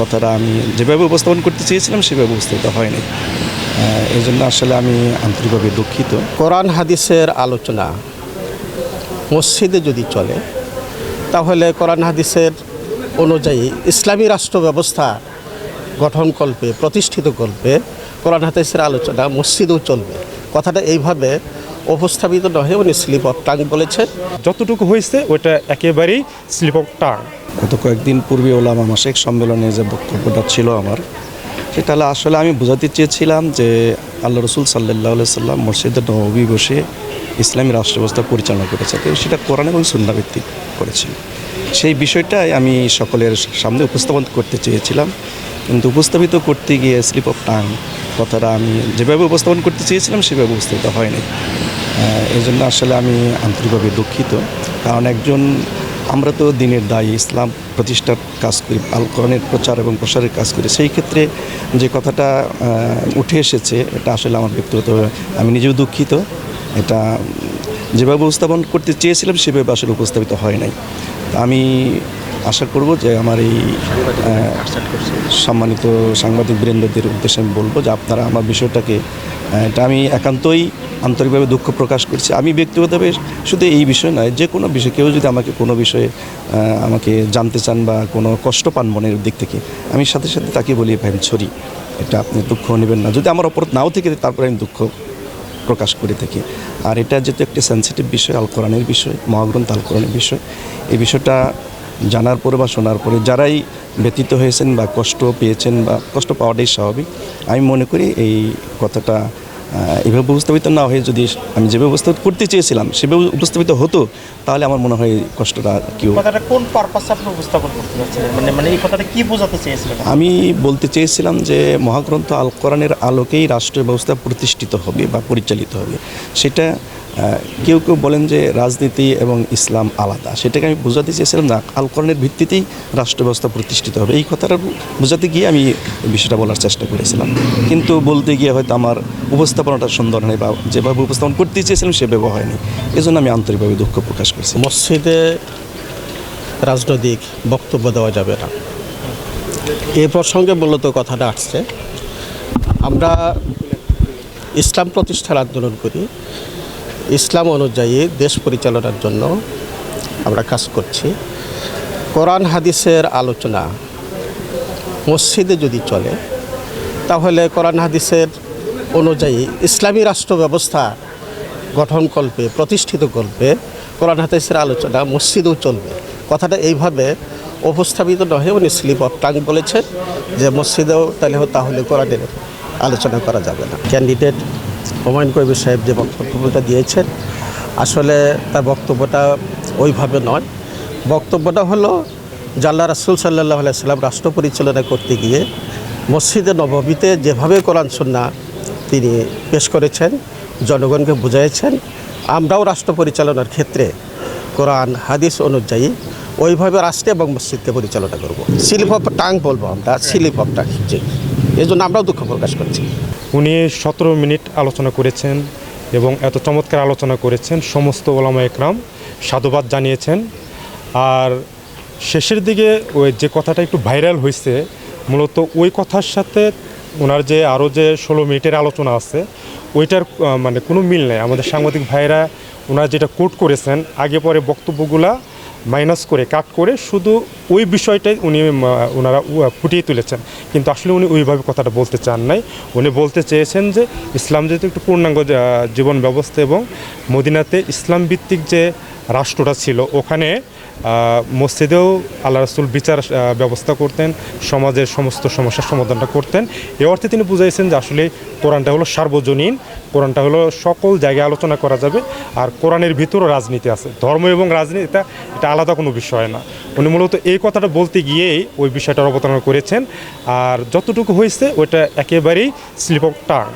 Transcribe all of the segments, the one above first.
কথাটা আমি যেভাবে উপস্থাপন করতে চেয়েছিলাম, সেভাবে উপস্থাপিত হয়নি। এই জন্য আসলে আমি আন্তরিকভাবে দুঃখিত। কোরআন হাদিসের আলোচনা মসজিদে যদি চলে, তাহলে কোরআন হাদিসের অনুযায়ী ইসলামী রাষ্ট্র ব্যবস্থা গঠনকল্পে প্রতিষ্ঠিত কল্পে কোরআন হাদিসের আলোচনা মসজিদেও চলবে। কথাটা এইভাবে উপস্থাপিত নহে উনি স্লিপ অফ টাং বলেছেন। যতটুকু হয়েছে ওটা একেবারেই স্লিপ অফ টাং গত কয়েকদিন পূর্বে ওলামা মাসিক সম্মেলনে যে বক্তব্যটা ছিল আমার সেটা হলো আসলে আমি বোঝাতে চেয়েছিলাম যে আল্লাহ রসুল সাল্লাহ সাল্লাম মসজিদে নবী বসে ইসলামী রাষ্ট্র ব্যবস্থা পরিচালনা করেছে। কিন্তু সেটা কোরআন এবং সুন্নাভিত্তিক করেছিল। সেই বিষয়টাই আমি সকলের সামনে উপস্থাপন করতে চেয়েছিলাম। কিন্তু উপস্থাপিত করতে গিয়ে স্লিপ অফ টাং কথাটা আমি যেভাবে উপস্থাপন করতে চেয়েছিলাম, সেভাবে উপস্থাপিত হয়নি। এই জন্য আসলে আমি আন্তরিকভাবে দুঃখিত। কারণ একজন, আমরা তো দিনের দায়ী, ইসলাম প্রতিষ্ঠার কাজ করি আল কোরআনের প্রচার এবং প্রসারের কাজ করি, সেই ক্ষেত্রে যে কথাটা উঠে এসেছে, এটা আসলে আমার ব্যক্তিগত, আমি নিজেও দুঃখিত। এটা যেভাবে উপস্থাপন করতে চেয়েছিলাম, সেভাবে আসলে উপস্থাপিত হয় নাই। আমি আশা করব যে আমার এই সম্মানিত সাংবাদিক বৃন্দদের উদ্দেশ্যে আমি বলব যে আপনারা আমার বিষয়টাকে এটা আমি একান্তই আন্তরিকভাবে দুঃখ প্রকাশ করছি। আমি ব্যক্তিগতভাবে শুধু এই বিষয় নয়, যে কোনো বিষয়, কেউ যদি আমাকে কোনো বিষয়ে আমাকে জানতে চান বা কোনো কষ্ট পান মনের দিক থেকে, আমি সাথে সাথে তাকে বলি, ভাই ছড়ি এটা আপনি দুঃখ নেবেন না। যদি আমার অপরাধ নাও থেকে তারপরে আমি দুঃখ প্রকাশ করে থাকি। আর এটা যেহেতু একটি সেন্সিটিভ বিষয়, আল কোরআনের বিষয়, মহাগ্রন্থ আল কোরআনের বিষয়, এই বিষয়টা জানার পরে বা শোনার পরে যারাই ব্যতীত হয়েছেন বা কষ্ট পেয়েছেন বা কষ্ট পাওয়াটাই স্বাভাবিক। আমি মনে করি এই কথাটা এভাবে উপস্থাপিত না হয়ে যদি আমি যেভাবে উপস্থাপিত করতে চেয়েছিলাম সেভাবে উপস্থাপিত হতো তাহলে আমার মনে হয় কষ্টটা কেউ কথাটা কোন পারপাসে আপনি উপস্থাপন করতে মানে মানে এই কথাটা কি বোঝাতে চেয়েছিলেন? আমি বলতে চেয়েছিলাম যে মহাগ্রন্থ আল কোরআনের আলোকেই রাষ্ট্র ব্যবস্থা প্রতিষ্ঠিত হবে বা পরিচালিত হবে। সেটা কেউ কেউ বলেন যে রাজনীতি এবং ইসলাম আলাদা। সেটাকে আমি বোঝাতে চেয়েছিলাম না। আল কোরআনের ভিত্তিতেই রাষ্ট্র ব্যবস্থা প্রতিষ্ঠিত হবে। এই কথাটা বোঝাতে গিয়ে আমি বিষয়টা বলার চেষ্টা করেছিলাম। কিন্তু বলতে গিয়ে হয়তো আমার উপস্থাপনাটা সুন্দর হয় বা যেভাবে উপস্থাপন করতে চেয়েছিলাম সেভাবে হয়নি। এজন্য আমি আন্তরিকভাবে দুঃখ প্রকাশ করছি। মসজিদে রাজনৈতিক বক্তব্য দেওয়া যাবে না। এ প্রসঙ্গে মূলত কথাটা আসছে। আমরা ইসলাম প্রতিষ্ঠার আন্দোলন করি। ইসলাম অনুযায়ী দেশ পরিচালনার জন্য আমরা কাজ করছি। কোরআন হাদিসের আলোচনা মসজিদে যদি চলে, তাহলে কোরআন হাদিসের অনুযায়ী ইসলামী রাষ্ট্র ব্যবস্থা গঠনকল্পে প্রতিষ্ঠিত কল্পে, কোরআন হাদিসের আলোচনা মসজিদেও চলবে। কথাটা এইভাবে উপস্থাপিত নহে, উনি স্লিপ অফ টাং বলেছেন যে মসজিদেও তাহলে তাহলে কোরআনের আলোচনা করা যাবে না। ক্যান্ডিডেট হুমায়ুন কবির সাহেব যে বক্তব্যটা দিয়েছেন, আসলে তার বক্তব্যটা ওইভাবে নয়। বক্তব্যটা হলো জাল্লা রাসুল সাল্লাহ সাল্লাম রাষ্ট্র পরিচালনা করতে গিয়ে মসজিদে নবমীতে যেভাবে কোরআন, সন্না তিনি পেশ করেছেন, জনগণকে বুঝাইছেন, আমরাও রাষ্ট্র পরিচালনার ক্ষেত্রে কোরআন, হাদিস অনুযায়ী ওইভাবে রাষ্ট্র এবং মসজিদকে পরিচালনা করব। সিলিপ অফ টাং বলব আমরা সিলিপ অফ টাং এই জন্য আমরাও দুঃখ প্রকাশ করছি। উনি সতেরো মিনিট আলোচনা করেছেন এবং এত চমৎকার আলোচনা করেছেন, সমস্ত ওলামা একরাম সাধুবাদ জানিয়েছেন। আর শেষের দিকে ওই যে কথাটা একটু ভাইরাল হয়েছে মূলত ওই কথার সাথে ওনার যে আরও যে ষোলো মিনিটের আলোচনা আছে, ওইটার মানে কোনো মিল নেই। আমাদের সাংবাদিক ভাইরা ওনারা যেটা কোট করেছেন, আগে পরে বক্তব্যগুলা মাইনাস করে কাট করে শুধু ওই বিষয়টাই উনি ওনারা ফুটিয়ে তুলেছেন। কিন্তু আসলে উনি ওইভাবে কথাটা বলতে চান নাই। উনি বলতে চেয়েছেন যে ইসলাম যেহেতু একটু পূর্ণাঙ্গ জীবন ব্যবস্থা এবং মদিনাতে ইসলাম ভিত্তিক যে রাষ্ট্রটা ছিল, ওখানে মসজিদেও আল্লাহ রসুল বিচার ব্যবস্থা করতেন, সমাজের সমস্ত সমস্যার সমাধানটা করতেন। এ অর্থে তিনি বুঝাইছেন যে আসলে কোরআনটা হলো সার্বজনীন, কোরআনটা হলো সকল জায়গায় আলোচনা করা যাবে, আর কোরআনের ভিতরও রাজনীতি আছে। ধর্ম এবং রাজনীতি এটা আলাদা কোনো বিষয় না। উনি মূলত এই কথাটা বলতে গিয়েই ওই বিষয়টার অবতারণা করেছেন। আর যতটুকু হয়েছে, ওইটা একেবারেই স্লিপ অফ টাং।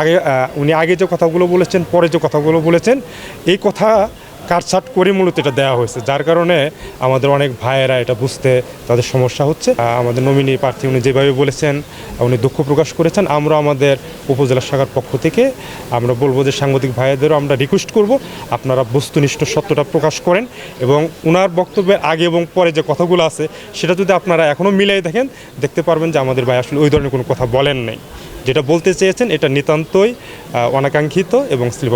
আগে উনি আগে যে কথাগুলো বলেছেন, পরে যে কথাগুলো বলেছেন, এই কথা কাটছাট করে মূলত এটা দেওয়া হয়েছে, যার কারণে আমাদের অনেক ভাইয়েরা এটা বুঝতে তাদের সমস্যা হচ্ছে। আমাদের নমিনি প্রার্থী উনি যেভাবে বলেছেন, উনি দুঃখ প্রকাশ করেছেন। আমরা আমাদের উপজেলা শাখার পক্ষ থেকে আমরা বলব যে সাংবাদিক ভাইয়েদেরও আমরা রিকোয়েস্ট করব, আপনারা বস্তুনিষ্ঠ সত্যটা প্রকাশ করেন এবং ওনার বক্তব্যের আগে এবং পরে যে কথাগুলো আছে, সেটা যদি আপনারা এখনও মিলাই দেখেন, দেখতে পারবেন যে আমাদের ভাই আসলে ওই ধরনের কোনো কথা বলেন নাই। যেটা বলতে চেয়েছেন, এটা নিতান্তই অনাকাঙ্ক্ষিত এবং স্লিপ